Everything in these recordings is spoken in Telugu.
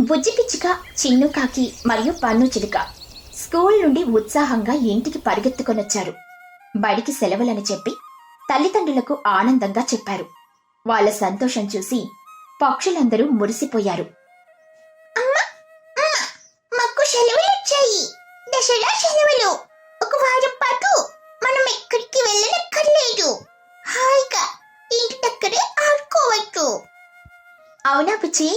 బుజ్జి పిచ్చుక చిన్ను కాకి మరియు పన్ను చిలుక. స్కూల్ నుండి ఉత్సాహంగా ఇంటికి పరిగెత్తుకొనొచ్చారు. బడికి సెలవులని చెప్పి తల్లిదండ్రులకు ఆనందంగా చెప్పారు. వాళ్ళ సంతోషం చూసి పక్షులందరూ మురిసిపోయారు. ఆడుకోవచ్చు అవునా పిచ్చి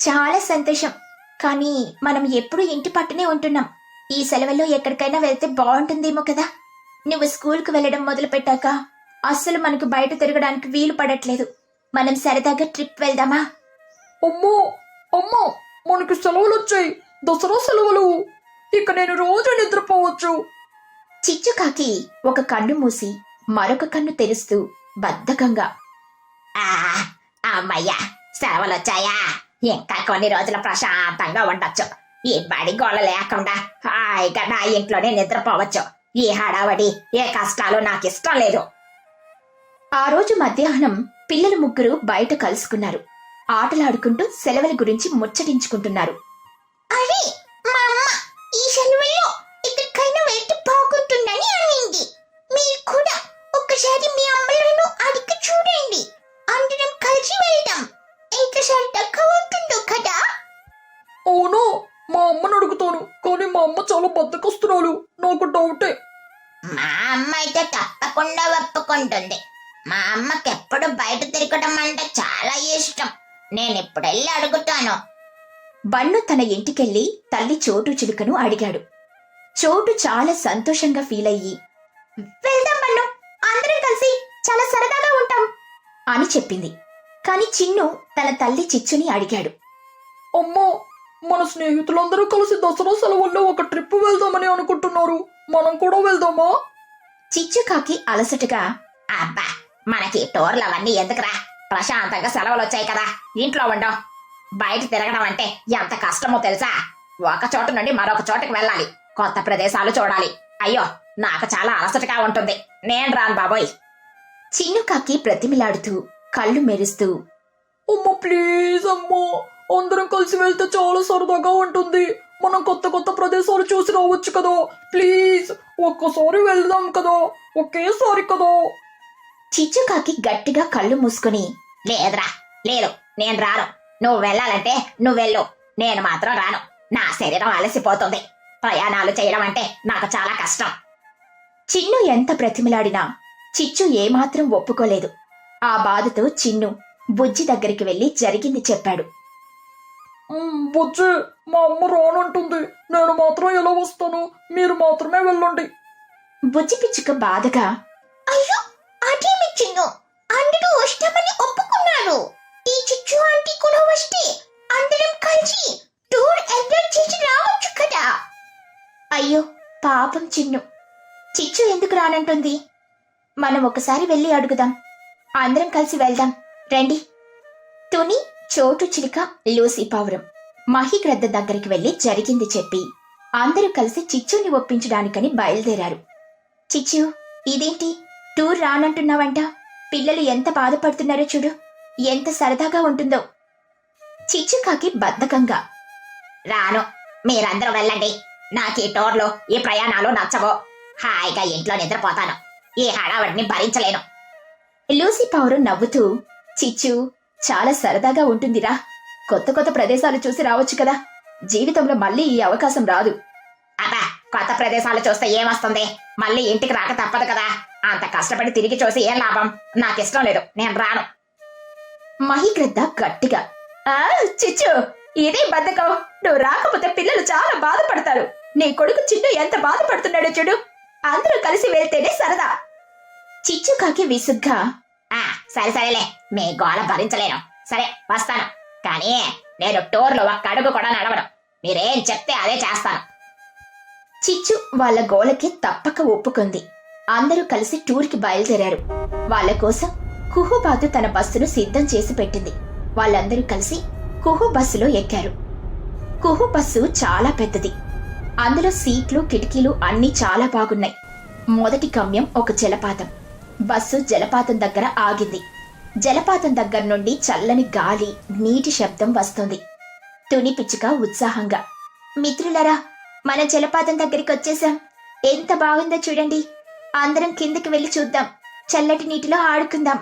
చాలా సంతోషం. కానీ మనం ఎప్పుడు ఇంటి పట్టునే ఉంటున్నాం. ఈ సెలవుల్లో ఎక్కడికైనా వెళ్తే బాగుంటుందేమో కదా? నువ్వు స్కూల్కి వెళ్ళడం మొదలు పెట్టాక అస్సలు మనకు బయట తిరగడానికి వీలు పడట్లేదు. మనం సరదాగా ట్రిప్ వెళ్దామా? అమ్మో! అమ్మో! మనకి సెలవులు వచ్చాయి దసరా సెలవులు. ఇక నేను రోజు నిద్రపోవచ్చు. చిచ్చుకాకి ఒక కన్ను మూసి మరొక కన్ను తెరుస్తూ బద్ధకంగా అమ్మయ్యా సెలవులు వచ్చాయా? ఇంకా కొన్ని రోజులు ప్రశాంతంగా ఉండొచ్చు. ఈ బడి గోళ లేకుండా హాయిగా నా ఇంట్లోనే నిద్రపోవచ్చు. ఈ హడావడి ఏ కష్టాలు నాకు ఇష్టం లేదు. ఆ రోజు మధ్యాహ్నం పిల్లలు ముగ్గురు బయట కలుసుకున్నారు. ఆటలాడుకుంటూ సెలవుల గురించి ముచ్చటించుకుంటున్నారు. అరే మా అమ్మ ఈ సెలవుల్లో ఎక్కడికైనా వెళ్తే బాగుంటుందని అనింది. మీరు కూడా ఒక్కసారి మీ అమ్మలను అడిగి చూడండి. అందరం కలిసి వెళ్దాం. ఎంత సరదాగా ఉంటుందో కదా? అవును మా అమ్మని అడుగుతాను కానీ మా అమ్మ చాలా బద్దకొస్తున్నాడు నాకు డౌటే. మా అమ్మ అయితే తప్పకుండా ఒప్పుకుంటుంది. మా అమ్మకి ఎప్పుడు బయట తిరగడం అంటే చాలా ఇష్టం. నేను ఇప్పుడు వెళ్ళి అడుగుతాను. బన్ను తన ఇంటికెళ్ళి తల్లి చోటు చిలుకను అడిగాడు. చోటు చాలా సంతోషంగా ఫీల్ అయ్యి వెళ్దాం. అని చెప్పింది. కాని చిన్ను తన తల్లి చిచ్చుని అడిగాడు. అమ్మో మన స్నేహితులందరూ కలిసి దసరా సెలవుల్లో ఒక ట్రిప్ వెళ్దామని అనుకుంటున్నారు. మనం కూడా వెళ్దామా? చిచ్చుకాకి అలసటగా అబ్బా మనకి టూర్లు అవన్నీ ఎందుకురా? ప్రశాంతంగా సెలవులు వచ్చాయి కదా ఇంట్లో ఉండవు బయట తిరగడం అంటే ఎంత కష్టమో తెలుసా? ఒక చోటు నుండి మరొక చోటుకి వెళ్ళాలి. కొత్త ప్రదేశాలు చూడాలి. అయ్యో నాకు చాలా అలసటగా ఉంటుంది. నేను రాను బాబోయ్. చిన్నుకాకి ప్రతిమిలాడుతూ కళ్ళు మెరుస్తూ. అమ్మ ప్లీజ్ అమ్మో అందరం కలిసి వెళ్తే చాలా సరదాగా ఉంటుంది. మనం కొత్త కొత్త ప్రదేశాలు చూసి రావచ్చు కదా. ప్లీజ్ ఒక్కసారి వెళ్దాం కదా. ఒకేసారి కదా. చిచ్చుకాకి గట్టిగా కళ్ళు మూసుకుని లేదురా లేదు నేను రాను. నువ్వు వెళ్ళాలంటే నువ్వు వెళ్ళు. నేను మాత్రం రాను. నా శరీరం అలసిపోతుంది. ప్రయాణాలు చేయడం అంటే నాకు చాలా కష్టం. చిన్ను ఎంత ప్రతిమలాడినా చిచ్చు ఏమాత్రం ఒప్పుకోలేదు. ఆ బాధతో చిన్ను బుజ్జి దగ్గరికి వెళ్ళి జరిగింది చెప్పాడు. బుజ్జి మా అమ్మ రానంటుంది. నేను మాత్రం ఎలా వస్తాను? మీరు మాత్రమే వెళ్ళండి. బుజ్జి పిచ్చుక బాధగా అయ్యో అదేమి చిన్ను. అందరూ వస్తామని ఒప్పుకున్నారు. ఈ చిచ్చు ఆంటీ కూడా వస్తే అందరం కలిసి టూర్ ఎంజాయ్ చేసి రావచ్చు కదా. అయ్యో పాపం చిన్ను. చిచ్చు ఎందుకు రానంటుంది? మనం ఒకసారి వెళ్ళి అడుగుదాం. అందరం కలిసి వెళ్దాం. రండి. తుని చోటు చిలుక లూసి పావురం. మహిగ్రద్ద దగ్గరికి వెళ్ళి జరిగింది చెప్పి అందరూ కలిసి చిచ్చుని ఒప్పించడానికని బయలుదేరారు. చిచ్చు ఇదేంటి? టూర్ రానంటున్నావంట. పిల్లలు ఎంత బాధపడుతున్నారో చూడు. ఎంత సరదాగా ఉంటుందో. చిచ్చుకాకి బద్ధకంగా రాను మీరందరూ వెళ్ళండి. నాకు ఈ టోర్లో ఈ ప్రయాణాలు నచ్చవో. హాయిగా ఇంట్లో నిద్రపోతాను. ఈ హడావడిని భరించలేను. లూసి పౌరు నవ్వుతూ చిచ్చు చాలా సరదాగా ఉంటుందిరా. కొత్త కొత్త ప్రదేశాలు చూసి రావచ్చు కదా. జీవితంలో మళ్ళీ ఈ అవకాశం రాదు. అబ్బా కొత్త ప్రదేశాలు చూస్తే ఏమొస్తుంది? మళ్ళీ ఇంటికి రాక తప్పదు కదా. అంత కష్టపడి తిరిగి చూసి ఏం లాభం? నాకిష్టం లేదు. నేను రాను. మహిగ్రద్ద గట్టిగా ఆ చిచ్చు ఇదే బద్ధకం. నువ్వు రాకపోతే పిల్లలు చాలా బాధపడతారు. నీ కొడుకు చిట్టు ఎంత బాధపడుతున్నాడో చూడు. అందరూ కలిసి వెళ్తేనే సరదా. చిచ్చుకాకి విసుగ్గా ఆ సరే సరేలే మీ గోల భరించలేను. సరే వస్తాను. కానీ నేను టూర్లో ఒక్క అడుగు కూడా నడవను. మీరేం చెప్తే అదే చేస్తాను. చిచ్చు వాళ్ళ గోలకి తప్పక ఒప్పుకుంది. అందరూ కలిసి టూర్కి బయలుదేరారు. వాళ్ళ కోసం కుహుబాతు తన బస్సును సిద్ధం చేసి పెట్టింది. వాళ్ళందరూ కలిసి కుహు బస్సులో ఎక్కారు. కుహు బస్సు చాలా పెద్దది. అందులో సీట్లు కిటికీలు అన్నీ చాలా బాగున్నాయి. మొదటి గమ్యం ఒక జలపాతం. బస్సు జలపాతం దగ్గర ఆగింది. జలపాతం దగ్గర నుండి చల్లని గాలి నీటి శబ్దం వస్తుంది. తుని పిచ్చుక ఉత్సాహంగా మిత్రులరా మన జలపాతం దగ్గరికి వచ్చేసాం ఎంత బాగుందో చూడండి. అందరం కిందకి వెళ్ళి చూద్దాం. చల్లటి నీటిలో ఆడుకుందాం.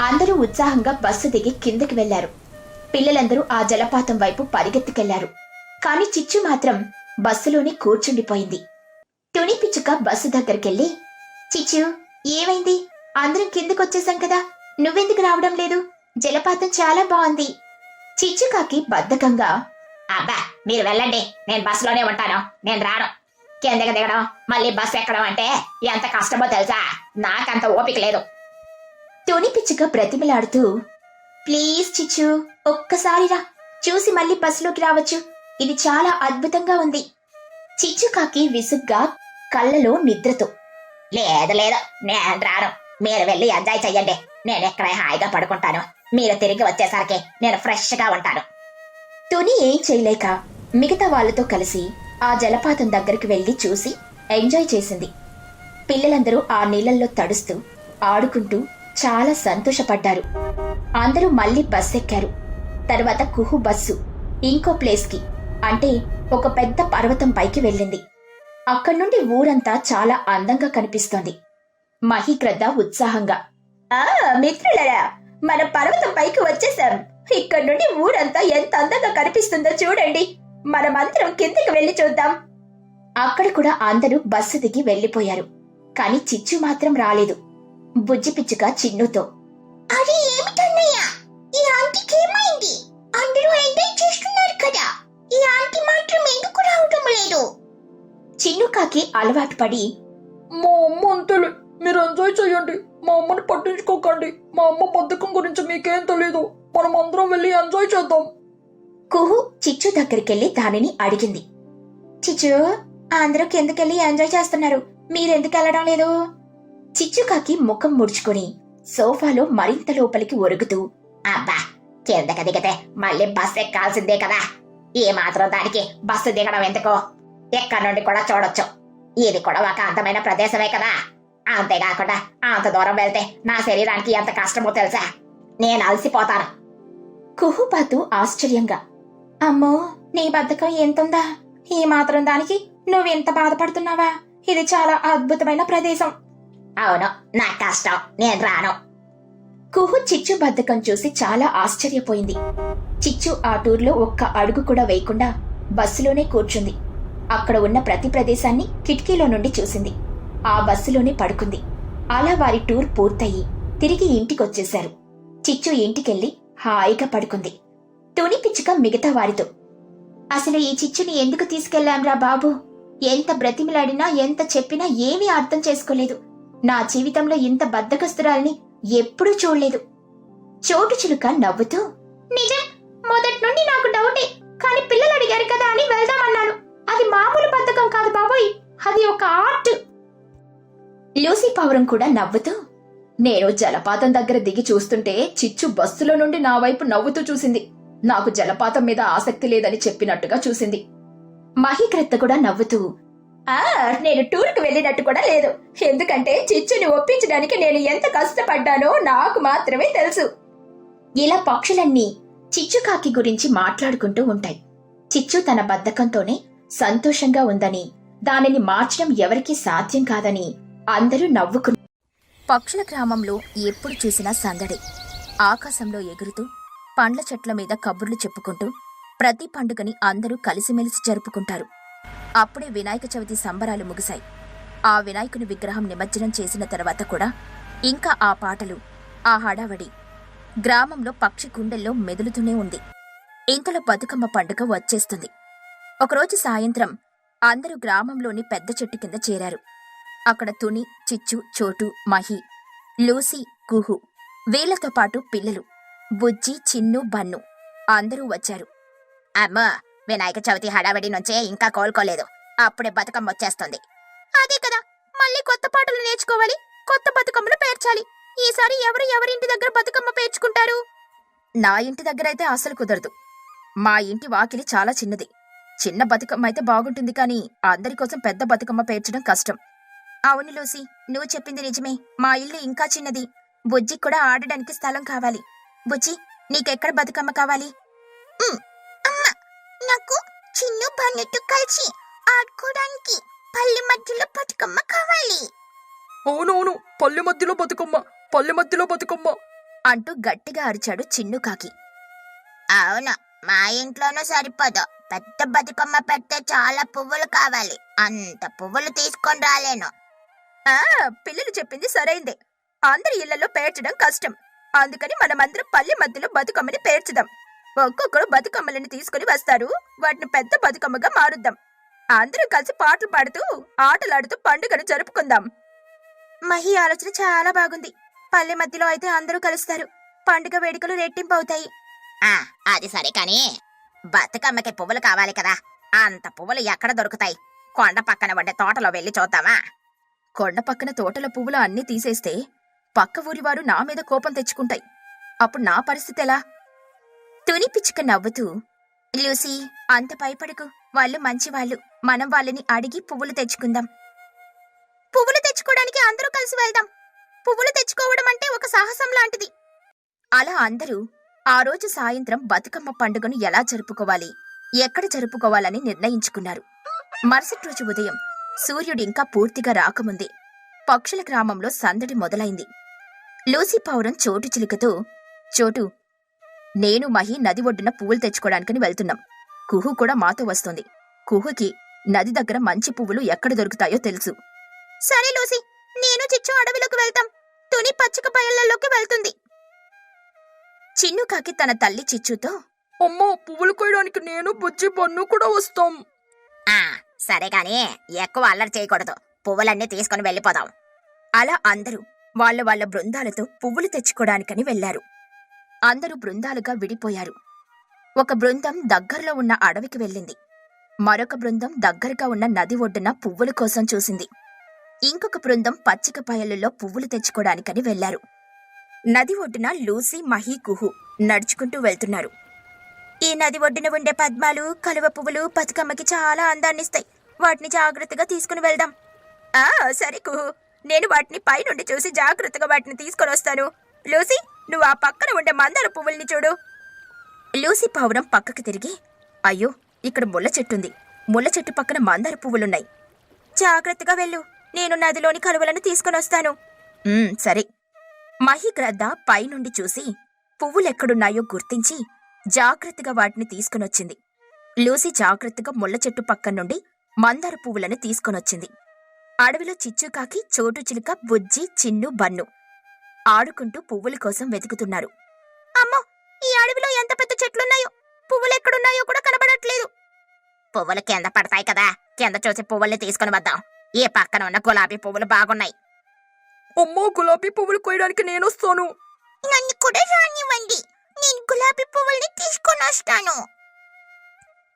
అందరూ ఉత్సాహంగా బస్సు దిగి కిందకి వెళ్ళారు పిల్లలందరూ ఆ జలపాతం వైపు పరిగెత్తుకెళ్ళారు. కాని చిచ్చు మాత్రం బస్సులోనే కూర్చుండిపోయింది. తుని పిచ్చుక బస్సు దగ్గరికెళ్ళి చిచ్చు ఏమైంది? అందరం కిందకొచ్చేసాం కదా. నువ్వెందుకు రావడం లేదు? జలపాతం చాలా బాగుంది. చిచ్చుకాకి బద్ధకంగా అబ్బా మీరు వెళ్ళండి. నేను బస్సులోనే ఉంటాను. నేను రాను. కిందకి దిగడం మళ్ళీ బస్సు ఎక్కడం అంటే ఎంత కష్టమో తెలుసా? నాకంత ఓపిక లేదు. తుని పిచ్చుక బ్రతిమలాడుతూ ప్లీజ్ చిచ్చు ఒక్కసారి రా. చూసి మళ్ళీ బస్సులోకి రావచ్చు. ఇది చాలా అద్భుతంగా ఉంది. చిచ్చుకాకి విసుగ్గా కళ్ళలో నిద్రతో లేదు లేదు నేను రాను. మీరు వెళ్ళి ఎంజాయ్ చెయ్యండి. నేను ఎక్కడ హాయిగా పడుకుంటాను. మీరు తిరిగి వచ్చేసరికి నేను ఫ్రెష్గా ఉంటాను. తుని ఏం చేయలేక మిగతా వాళ్ళతో కలిసి ఆ జలపాతం దగ్గరికి వెళ్ళి చూసి ఎంజాయ్ చేసింది. పిల్లలందరూ ఆ నీళ్ళల్లో తడుస్తూ ఆడుకుంటూ చాలా సంతోషపడ్డారు. అందరూ మళ్ళీ బస్ ఎక్కారు తర్వాత కుహు బస్సు ఇంకో ప్లేస్కి అంటే ఒక పెద్ద పర్వతం పైకి వెళ్ళింది. అక్కడి నుండి ఊరంతా చాలా అందంగా కనిపిస్తోంది. మహిక్రద్ద ఉత్సాహంగా ఆ మిత్రులరా మన పర్వతం పైకి వచ్చేసాం ఇక్కడి నుండి ఊరంతా ఎంత అందంగా కనిపిస్తుందో చూడండి. మనమందరం కిందకి వెళ్ళి చూద్దాం. అక్కడ కూడా అందరూ బస్సు దిగి వెళ్ళిపోయారు కాని చిచ్చు మాత్రం రాలేదు. బుజ్జిపిచ్చుక చిన్నుతో అరే చిన్నుకాకి అలవాటు పడి మా అమ్మ అంతేలే. మీరు ఎంజాయ్ చేయండి. మా అమ్మని పట్టించుకోకండి. మా అమ్మ బద్ధకం గురించి మీకేం తెలీదు. మనం అందరం వెళ్ళి ఎంజాయ్ చేద్దాం. కుహు చిచ్చు దగ్గరికెళ్ళి దానిని అడిగింది. చిచ్చు అందరూ కిందకెళ్ళి ఎంజాయ్ చేస్తున్నారు? మీరెందుకు వెళ్ళడం లేదు చిచ్చుకాకి ముఖం ముడుచుకుని సోఫాలో మరింత లోపలికి ఒరుగుతూ అబ్బా కిందకి దిగితే మళ్ళీ బస్ ఎక్కాల్సిందే కదా. ఏ మాత్రం దానికి బస్సు దిగడం ఎందుకు? ఎక్కడి నుండి కూడా చూడొచ్చు. ఇది కూడా ఒక అందమైన ప్రదేశమే కదా. అంతేకాకుండా అంత దూరం వెళ్తే నా శరీరానికి ఎంత కష్టమో తెలుసా? నేను అలసిపోతాను. కుహుపాతు ఆశ్చర్యంగా అమ్మో నీ బద్ధకం ఎంతుందా? ఈ మాత్రం దానికి నువ్వెంత బాధపడుతున్నావా? ఇది చాలా అద్భుతమైన ప్రదేశం. అవును నా కష్టం. నేను రాను. కుహు చిచ్చు బద్ధకం చూసి చాలా ఆశ్చర్యపోయింది. చిచ్చు ఆ టూర్లో ఒక్క అడుగు కూడా వేయకుండా బస్సులోనే కూర్చుంది. అక్కడ ఉన్న ప్రతి ప్రదేశాన్ని కిటికీలో నుండి చూసింది. ఆ బస్సులోనే పడుకుంది. అలా వారి టూర్ పూర్తయి తిరిగి ఇంటికొచ్చేశారు. చిచ్చు ఇంటికెళ్ళి హాయిగా పడుకుంది. తుని పిచ్చుక మిగతా వారితో అసలు ఈ చిచ్చుని ఎందుకు తీసుకెళ్ళాంరా బాబు? ఎంత బ్రతిమిలాడినా ఎంత చెప్పినా ఏమీ అర్థం చేసుకోలేదు. నా జీవితంలో ఇంత బద్దకస్తురాల్ని ఎప్పుడూ చూడలేదు. చోటు చిలుక నవ్వుతూ నిజం మొదటి నుండి నాకు డౌటే కానీ పిల్లలు అడిగారు కదా అని వెళ్దామన్నాను. అది మామూలు బద్ధకం కాదు బాబోయ్. అది ఒక ఆర్ట్. లూసీ పౌరం కూడా నవ్వుతూ నేను జలపాతం దగ్గర దిగి చూస్తుంటే చిచ్చు బస్సులో నుండి నా వైపు నవ్వుతూ చూసింది. నాకు జలపాతం మీద ఆసక్తి లేదని చెప్పినట్టుగా చూసింది. మహిక్రత్త కూడా నవ్వుతూ ఆ నేను టూర్కి వెళ్ళినట్టు కూడా లేదు. ఎందుకంటే చిచ్చుని ఒప్పించడానికి నేను ఎంత కష్టపడ్డానో నాకు మాత్రమే తెలుసు. ఇలా పక్షులన్నీ చిచ్చుకాకి గురించి మాట్లాడుకుంటూ ఉంటాయి. చిచ్చు తన బద్ధకంతోనే సంతోషంగా ఉందని దానిని మార్చడం ఎవరికీ సాధ్యం కాదని అందరూ నవ్వుకు పక్షుల గ్రామంలో ఎప్పుడు చూసినా సందడి. ఆకాశంలో ఎగురుతూ పండ్ల చెట్ల మీద కబుర్లు చెప్పుకుంటూ ప్రతి పండుగని అందరూ కలిసిమెలిసి జరుపుకుంటారు. అప్పుడే వినాయక చవితి సంబరాలు ముగిశాయి. ఆ వినాయకుని విగ్రహం నిమజ్జనం చేసిన తర్వాత కూడా ఇంకా ఆ పాటలు ఆ హడావడి గ్రామంలో పక్షి గుండెల్లో మెదులుతూనే ఉంది. ఇంతలో బతుకమ్మ పండుగ వచ్చేస్తుంది. ఒకరోజు సాయంత్రం అందరూ గ్రామంలోని పెద్ద చెట్టు కింద చేరారు. అక్కడ తుని చిచ్చు చోటు మహి లూసీ కుహు వీళ్ళతో పాటు పిల్లలు బుజ్జి చిన్ను బన్ను అందరూ వచ్చారు. అమ్మా వినాయక చవితి హడావిడి నుంచే ఇంకా కోలుకోలేదు. అప్పుడే బతుకమ్మ వచ్చేస్తుంది. అదే కదా మళ్ళీ కొత్త పాటలు నేర్చుకోవాలి కొత్త బతుకమ్మను పేర్చాలి. ఈసారి ఎవరు ఎవరింటి దగ్గర బతుకమ్మ పేర్చుకుంటారు? నా ఇంటి దగ్గర అయితే అసలు కుదరదు. మా ఇంటి వాకిలి చాలా చిన్నది. చిన్న బతుకమ్మ అయితే బాగుంటుంది కానీ అందరి కోసం పెద్ద బతుకమ్మ పేర్చడం కష్టం. అవును లూసి నువ్వు చెప్పింది నిజమే. మా ఇల్లు ఇంకా చిన్నది. బుజ్జి కూడా ఆడడానికి స్థలం కావాలి. బుజ్జి నీకెక్కడ బతుకమ్మ కావాలి? అమ్మ నాకు చిన్ను పన్నెట్టు కలిసి ఆడుకోవడానికి పల్లె మధ్యలో బతుకమ్మ కావాలి. అవునవును పల్లె మధ్యలో బతుకమ్మ పల్లె మధ్యలో బతుకమ్మ. అంటూ గట్టిగా అరిచాడు చిన్ను కాకి. అవును మా ఇంట్లోనూ సరిపోదు. పెద్ద బతుకమ్మ పెడితే చాలా పువ్వులు కావాలి. అంత పువ్వులు తీసుకొని రాలేను. ఆ పిల్లలు చెప్పింది సరైందే. అందరి ఇళ్ళలో పేర్చడం కష్టం. అందుకని మనమందరం పల్లె మధ్యలో బతుకమ్మని పేర్చుదాం. ఒక్కొక్కరు బతుకమ్మలను తీసుకుని వస్తారు. వాటిని పెద్ద బతుకమ్మగా మారుద్దాం. అందరూ కలిసి పాటలు పాడుతూ ఆటలాడుతూ పండుగను జరుపుకుందాం. మహి ఆలోచన చాలా బాగుంది. పల్లె మధ్యలో అయితే అందరూ కలుస్తారు. పండుగ వేడుకలు రెట్టింపు అవుతాయి. ఆ అది సరే కానీ బతుకమ్మకి పువ్వులు కావాలి కదా. అంత పువ్వులు ఎక్కడ దొరుకుతాయి? కొండ పక్కన ఉండే తోటలో వెళ్ళి చూద్దామా? కొండ పక్కన తోటల పువ్వులు అన్నీ తీసేస్తే పక్క ఊరివారు నా మీద కోపం తెచ్చుకుంటాయి. అప్పుడు నా పరిస్థితి ఎలా? తుని పిచ్చుక నవ్వుతూ లూసీ అంత భయపడకు. వాళ్ళు మంచివాళ్ళు. మనం వాళ్ళని అడిగి పువ్వులు తెచ్చుకుందాం. పువ్వులు తెచ్చుకోవడానికి అందరూ కలిసి వెళ్దాం. పువ్వులు తెచ్చుకోవడం అంటే ఒక సాహసం లాంటిది. అలా అందరూ ఆ రోజు సాయంత్రం బతుకమ్మ పండుగను ఎలా జరుపుకోవాలి? ఎక్కడ జరుపుకోవాలని నిర్ణయించుకున్నారు. మరుసటి రోజు ఉదయం సూర్యుడు ఇంకా పూర్తిగా రాకముందే పక్షుల గ్రామంలో సందడి మొదలైంది. లూసీ పౌరం చోటు చిలుకతో చోటు నేను మహి నది ఒడ్డున పువ్వులు తెచ్చుకోవడానికని వెళ్తున్నాం. కుహు కూడా మాతో వస్తుంది. కుహుకి నది దగ్గర మంచి పువ్వులు ఎక్కడ దొరుకుతాయో తెలుసు. సరే లూసీ నేను చిచ్చు అడవిలోకి వెళ్తాం. తుని పచ్చిక బయళ్ళలోకి వెళ్తుంది. చిన్నుకాకి తన తల్లి చిచ్చుతో అమ్మో పువ్వులు కోయడానికి నేను బుజ్జి బన్ను కూడా వస్తాం. ఆ సరే కానీ ఎక్కువ అల్లరి చేయకూడదు. పువ్వులన్నీ తీసుకుని వెళ్ళిపోదాం. అలా అందరూ వాళ్ళ వాళ్ళ బృందాలతో పువ్వులు తెచ్చుకోవడానికని వెళ్ళారు అందరూ బృందాలుగా విడిపోయారు. ఒక బృందం దగ్గరలో ఉన్న అడవికి వెళ్ళింది. మరొక బృందం దగ్గరగా ఉన్న నది ఒడ్డున పువ్వుల కోసం చూసింది. ఇంకొక బృందం పచ్చిక పాయలలో పువ్వులు తెచ్చుకోవడానికని వెళ్ళారు నది ఒడ్డున లూసీ మహీ కుహు నడుచుకుంటూ వెళ్తున్నారు. ఈ నది ఒడ్డున ఉండే పద్మాలు కలువ పువ్వులు బతుకమ్మకి చాలా అందాన్నిస్తాయి వాటిని జాగ్రత్తగా తీసుకుని వెళ్దాం. ఆ సరే కుహు. నేను వాటిని పైనుండి చూసి జాగ్రత్తగా వాటిని తీసుకొని వస్తాను. లూసీ నువ్వు ఆ పక్కన ఉండే మందార పువ్వుల్ని చూడు. లూసీ పావురం పక్కకు తిరిగి అయ్యో ఇక్కడ ముళ్ళ చెట్టుంది ముళ్ళ చెట్టు పక్కన మందార పువ్వులున్నాయి. జాగ్రత్తగా వెళ్ళు. నేను నదిలోని కలువలను తీసుకొని వస్తాను. సరే. మహిగ్రద్ద పైనుండి చూసి పువ్వులెక్కడున్నాయో గుర్తించి జాగ్రత్తగా వాటిని తీసుకునొచ్చింది. లూసీ జాగ్రత్తగా ముళ్ళ చెట్టు పక్క నుండి మందార పువ్వులను తీసుకొనొచ్చింది. అడవిలో చిచ్చుకాకి చోటు చిలుక బుజ్జి చిన్ను బన్ను ఆడుకుంటూ పువ్వుల కోసం వెతుకుతున్నారు. అమ్మో! ఈ అడవిలో ఎంత పెద్ద చెట్లున్నాయో! పువ్వులు ఎక్కడున్నాయో కూడా కనబడట్లేదు. పువ్వులు కింద పడతాయి కదా! కింద చూసి పువ్వుల్ని తీసుకుని వద్దాం. ఈ పక్కన ఉన్న గులాబీ పువ్వులు బాగున్నాయి. అమ్మో గులాబీ పువ్వులు కోయడానికి నేను వస్తాను నన్ను కూడా రానివ్వండి. నేను గులాబీ పువ్వుల్ని తీసుకొని వస్తాను.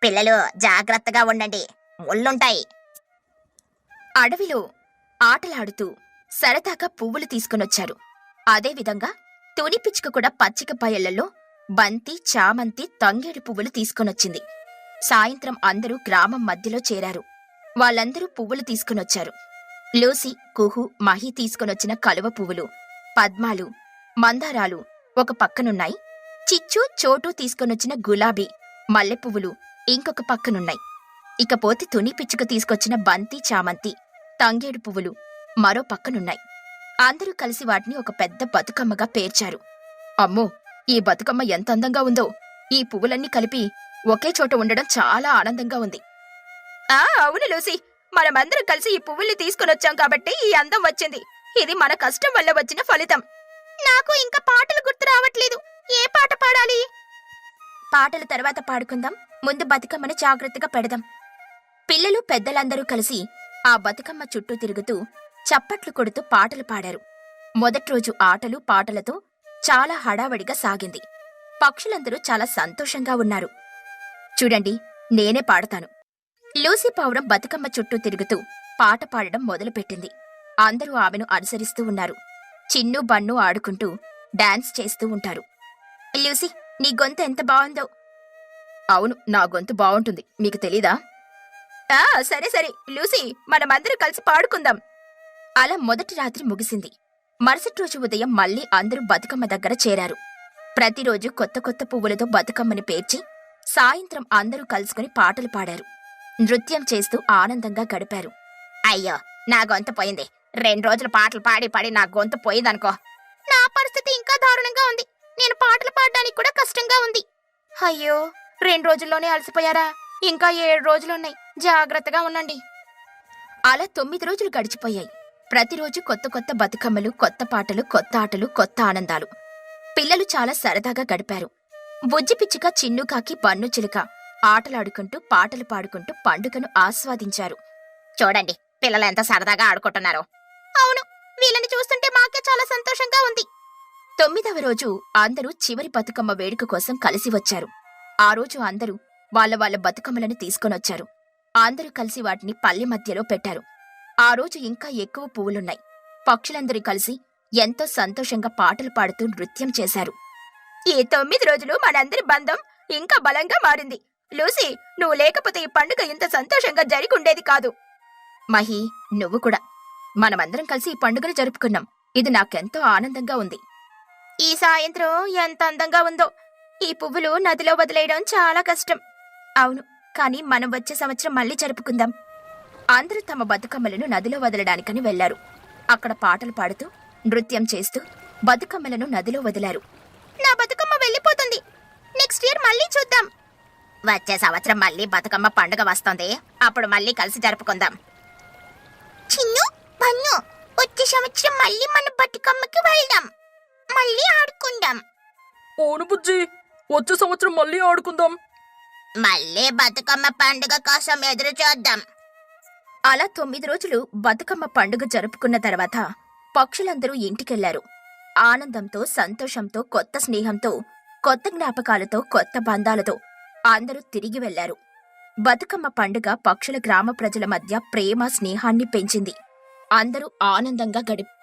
పిల్లలు జాగ్రత్తగా ఉండండి. ముళ్ళుంటాయి. అడవిలో ఆటలాడుతూ సరదాగా పువ్వులు తీసుకొనొచ్చారు అదేవిధంగా తుని పిచ్చుక కూడా పచ్చిక పయళ్ళలో బంతి చామంతి తంగేడు పువ్వులు తీసుకొనొచ్చింది సాయంత్రం అందరూ గ్రామం మధ్యలో చేరారు. వాళ్ళందరూ పువ్వులు తీసుకొనొచ్చారు లూసి కుహు మహి తీసుకొనొచ్చిన కలువ పువ్వులు పద్మాలు మందారాలు ఒక పక్కనున్నాయి. చిచ్చు చోటు తీసుకొనొచ్చిన గులాబీ మల్లెపువ్వులు ఇంకొక పక్కనున్నాయి. ఇకపోతే తుని పిచ్చుక తీసుకొచ్చిన బంతి చామంతి తంగేడు పువ్వులు మరో పక్కనున్నాయి. అందరూ కలిసి వాటిని ఒక పెద్ద బతుకమ్మగా పేర్చారు. అమ్మో ఈ బతుకమ్మ ఎంత అందంగా ఉందో! ఈ పువ్వులన్నీ కలిపి ఒకే చోట ఉండడం చాలా ఆనందంగా ఉంది. ఆ అవును లూసి! మనమందరం కలిసి ఈ పువ్వుల్ని తీసుకొనొచ్చాం కాబట్టి ఈ అందం వచ్చింది. ఇది మన కష్టం వల్ల వచ్చిన ఫలితం. నాకు ఇంకా పాటలు గుర్తు రావట్లేదు. ఏ పాట పాడాలి? పాటలు తర్వాత పాడుకుందాం. ముందు బతుకమ్మను జాగ్రత్తగా పెడదాం. పిల్లలు పెద్దలందరూ కలిసి ఆ బతుకమ్మ చుట్టూ తిరుగుతూ చప్పట్లు కొడుతూ పాటలు పాడారు. మొదటి రోజు ఆటలు పాటలతో చాలా హడావడిగా సాగింది. పక్షులందరూ చాలా సంతోషంగా ఉన్నారు. చూడండి నేనే పాడతాను. లూసీ పావురం బతుకమ్మ చుట్టూ తిరుగుతూ పాట పాడడం మొదలుపెట్టింది. అందరూ ఆమెను అనుసరిస్తూ ఉన్నారు. చిన్ను బన్ను ఆడుకుంటూ డాన్స్ చేస్తూ ఉంటారు. లూసీ నీ గొంతు ఎంత బాగుందో. అవును నా గొంతు బాగుంటుంది. మీకు తెలీదా? ఆ సరే సరే. లూసీ మనమందరూ కలిసి పాడుకుందాం. అలా మొదటి రాత్రి ముగిసింది. మరుసటి రోజు ఉదయం మళ్ళీ అందరూ బతుకమ్మ దగ్గర చేరారు. ప్రతిరోజు కొత్త కొత్త పువ్వులతో బతుకమ్మని పేర్చి సాయంత్రం అందరూ కలుసుకుని పాటలు పాడారు. నృత్యం చేస్తూ ఆనందంగా గడిపారు. అయ్యో నా గొంతు పోయింది. రెండు రోజులు పాటలు పాడి పాడి నా గొంతు పోయిందనుకో. నా పరిస్థితి ఇంకా దారుణంగా ఉంది. నేను పాటలు పాడడానికి కూడా కష్టంగా ఉంది. అయ్యో రెండు రోజుల్లోనే అలసిపోయారా? ఇంకా ఏడు రోజులున్నాయి. జాగ్రత్తగా ఉండండి. అలా తొమ్మిది రోజులు గడిచిపోయాయి. ప్రతిరోజు కొత్త కొత్త బతుకమ్మలు కొత్త పాటలు కొత్త ఆటలు కొత్త ఆనందాలు. పిల్లలు చాలా సరదాగా గడిపారు. బుజ్జి పిచ్చుక చిన్నుకాకి బన్ను చిలుక. ఆటలాడుకుంటూ పాటలు పాడుకుంటూ పండుగను ఆస్వాదించారు. చూడండి పిల్లలు ఎంత సరదాగా ఆడుకుంటున్నారు. అవును వీళ్ళని చూస్తుంటే మాకే చాలా సంతోషంగా ఉంది. తొమ్మిదవ రోజు అందరూ చివరి బతుకమ్మ వేడుక కోసం కలిసి వచ్చారు. ఆ రోజు అందరూ వాళ్ళ వాళ్ళ బతుకమ్మలను తీసుకొనొచ్చారు అందరూ కలిసి వాటిని పల్లె మధ్యలో పెట్టారు. ఆ రోజు ఇంకా ఎక్కువ పువ్వులున్నాయి. పక్షులందరూ కలిసి ఎంతో సంతోషంగా పాటలు పాడుతూ నృత్యం చేశారు. ఈ తొమ్మిది రోజులు మనందరి బంధం ఇంకా బలంగా మారింది. లూసీ నువ్వు లేకపోతే ఈ పండుగ ఇంత సంతోషంగా జరిగుండేది కాదు. మహి నువ్వు కూడా. మనమందరం కలిసి ఈ పండుగను జరుపుకున్నాం. ఇది నాకెంతో ఆనందంగా ఉంది. ఈ సాయంత్రం ఎంత అందంగా ఉందో. ఈ పువ్వులు నదిలో వదిలేయడం చాలా కష్టం. అవును కానీ మనం వచ్చే సంవత్సరం మళ్ళీ జరుపుకుందాం. అందరూ తమ బతుకమ్మలను నదిలో వదలడానికని వెళ్ళారు అక్కడ పాటలు పాడుతూ నృత్యం చేస్తూ బతుకమ్మలను నదిలో వదిలారు. నా బతుకమ్మ వెళ్ళిపోతుంది. నెక్స్ట్ ఇయర్ మళ్ళీ చూద్దాం. వచ్చే సంవత్సరం మళ్ళీ బతుకమ్మ పండుగ వస్తుంది. అప్పుడు మళ్ళీ కలిసి జరుపుకుందాం. చిన్ను బన్ను వచ్చే సంవత్సరం మళ్ళీ మన బతుకమ్మకి వెళ్దాం. మళ్ళీ ఆడుకుందాం. అవును బుజ్జి. వచ్చే సంవత్సరం మళ్ళీ ఆడుకుందాం. మళ్ళీ బతుకమ్మ పండుగ కోసం ఎదురు చూద్దాం. అలా తొమ్మిది రోజులు బతుకమ్మ పండుగ జరుపుకున్న తర్వాత పక్షులందరూ ఇంటికెళ్ళారు. ఆనందంతో సంతోషంతో కొత్త స్నేహంతో కొత్త జ్ఞాపకాలతో కొత్త బంధాలతో అందరూ తిరిగి వెళ్ళారు. బతుకమ్మ పండుగ పక్షుల గ్రామ ప్రజల మధ్య ప్రేమ స్నేహాన్ని పెంచింది. అందరూ ఆనందంగా గడిపారు